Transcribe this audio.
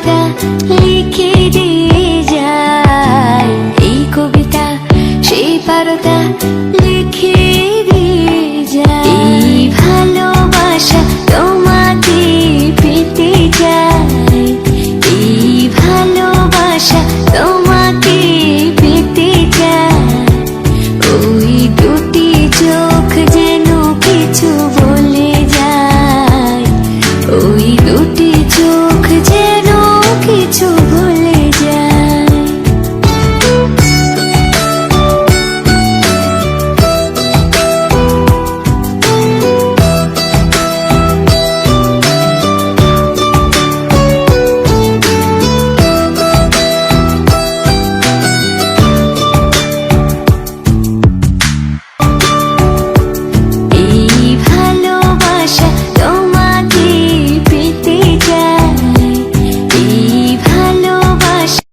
কবিতা লিখে দিয়ে এই কবিতা সেই পারতা